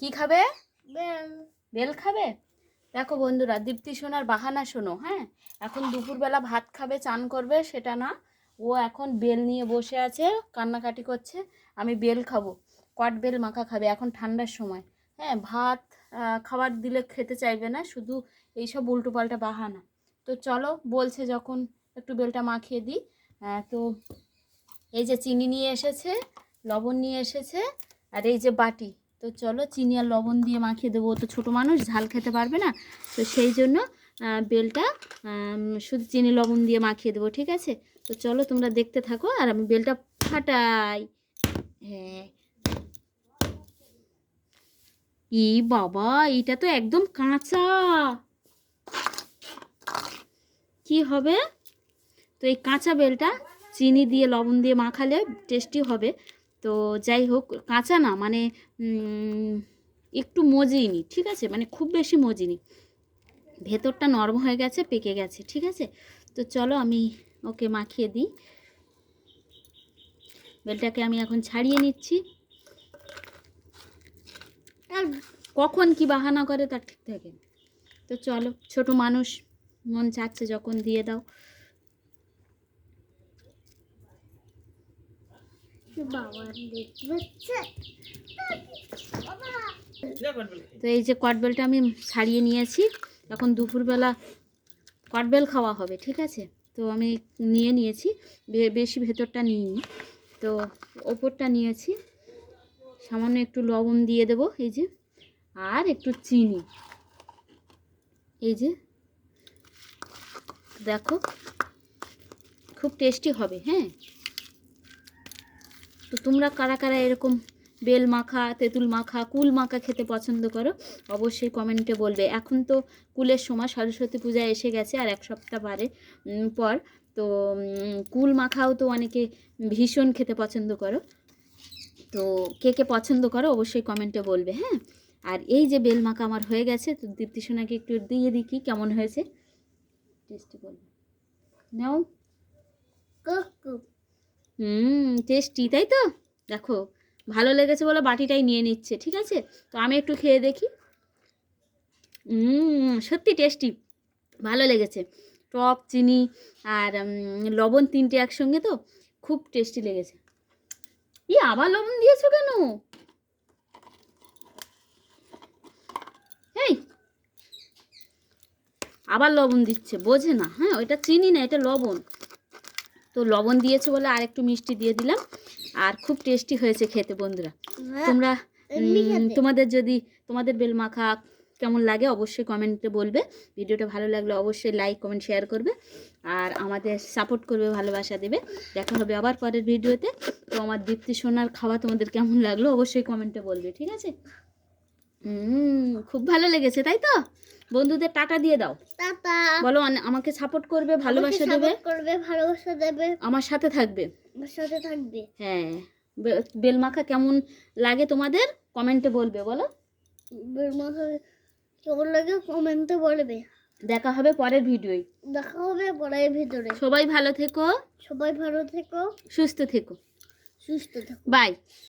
কি খাবে? Bell. Bell খাবে? দেখো বন্ধুরা দীপ্তি সোনার বাহানা শোনো হ্যাঁ? এখন দুপুরবেলা ভাত খাবে চান করবে সেটা না। ও এখন বেল নিয়ে বসে আছে কান্নাকাটি করছে আমি বেল খাব। কট বেল মাখা খাবে এখন ঠান্ডার সময়। হ্যাঁ ভাত খাবার দিলে খেতে চাইবে না শুধু এইসব উল্টোপাল্টা বাহানা। তো চলো বলছে যখন একটু বেলটা মাখিয়ে দিই। তো এই যে চিনি নিয়ে এসেছে লবণ নিয়ে এসেছে আর এই যে বাটি, তো চলো চিনি আর লবণ দিয়ে মাখিয়ে দেবো। তো ছোটো মানুষ, ঝাল খেতে পারবে না। তো সেই জন্য বেলটা শুধু চিনি লবণ দিয়ে মাখিয়ে দেবো, ঠিক আছে? তো চলো তোমরা দেখতে থাকো আর আমি বেলটা ফাটাই। হ্যাঁ। ই বাবা এটা তো একদম কাঁচা। কি হবে? তো এই কাঁচা বেলটা চিনি দিয়ে লবণ দিয়ে মাখালে টেস্টি হবে। তো যাই হোক, কাঁচা না মানে একটু মজিনি ঠিক আছে? মানে খুব বেশি মজিনি ভেতরটা নরম হয়ে গেছে, পেকে গেছে, ঠিক আছে? তো চলো আমি ওকে মাখিয়ে দিই। বেলটাকে আমি এখন ছাড়িয়ে নিচ্ছি। আর কখন কি বাহানা করে তার ঠিক থাকে। তো চলো, ছোট মানুষ, মন চাচ্ছে যখন দিয়ে দাও বাবা দেখতে পাচ্ছে বাবা তো এই যে কটবেলটা আমি ছাড়িয়ে নিয়েছি। এখন দুপুরবেলা কটবেল খাওয়া হবে, ঠিক আছে? তো আমি নিয়ে নিয়েছি বেশি ভেতরটা নিইনি। তো ওপরটা নিয়েছি। সামান্য একটু লবণ দিয়ে দেবো, এই যে। আর একটু চিনি। এই যে। দেখো, খুব টেস্টি হবে হ্যাঁ? তো তোমরা কারা কারা এরকম বেল মাখা, তেঁতুল মাখা, কুল মাখা খেতে পছন্দ করো, অবশ্যই কমেন্টে বলবে। এখন তো কুলের সময় সরস্বতী পূজা এসে গেছে আর এক সপ্তাহ পারে পর। তো কুল মাখাও তো অনেকে ভীষণ খেতে পছন্দ করো। তো কে কে পছন্দ করো অবশ্যই কমেন্টে বলবে হ্যাঁ? আর এই যে বেল মাখা আমার হয়ে গেছে, তো দীপ্তি সোনাকে একটু দিয়ে দেখি কেমন হয়েছে? টেস্টি বলবে। নাও। কুকু। হুম টেস্টি তাই তো? দেখো, ভালো লেগেছে বলে বাটিটাই নিয়ে নিচ্ছে, ঠিক আছে? তো আমি একটু খেয়ে দেখি। সত্যি টেস্টি ভালো লেগেছে। টক, চিনি আর লবণ তিনটে একসঙ্গে তো খুব টেস্টি লেগেছে। ই, আবার লবণ দিয়েছ কেন? এই আবার লবণ দিচ্ছে, বোঝে না। হ্যাঁ ওইটা চিনি না, এটা লবণ। তো লবণ দিয়েছে বলে আর একটু মিষ্টি দিয়ে দিলাম। আর খুব টেস্টি হয়েছে খেতে বন্ধুরা। তোমরা। তোমাদের যদি তোমাদের বেল মাখা কেমন লাগে অবশ্যই কমেন্টে বলবে। ভিডিওটা ভালো লাগলে অবশ্যই লাইক কমেন্ট শেয়ার করবে। আর আমাদের সাপোর্ট করবে ভালোবাসা দেবে। দেখা হবে আবার পরের ভিডিওতে। তো আমার দীপ্তি সোনার খাওয়া তোমাদের কেমন লাগল অবশ্যই কমেন্টে বলবে ঠিক আছে? হুম খুব ভালো লেগেছে তাই তো? বন্ধুদের টাটা দিয়ে দাও। টাটা। বলো আমাকে সাপোর্ট করবে ভালোবাসা দেবে? করবে ভালোবাসা দেবে। আমার সাথে থাকবে। আমার সাথে থাকবে। হ্যাঁ। বে- বেল মাখা কেমন লাগে তোমাদের? কমেন্টে বলবে বলো। কেমন লাগে কমেন্টে বলবে। দেখা হবে পরের ভিডিওয় দেখা হবে পড়ার ভিতরে সবাই ভালো থেকো। সবাই ভালো থেকো। সুস্থ থেকো। সুস্থ থেকো। বাই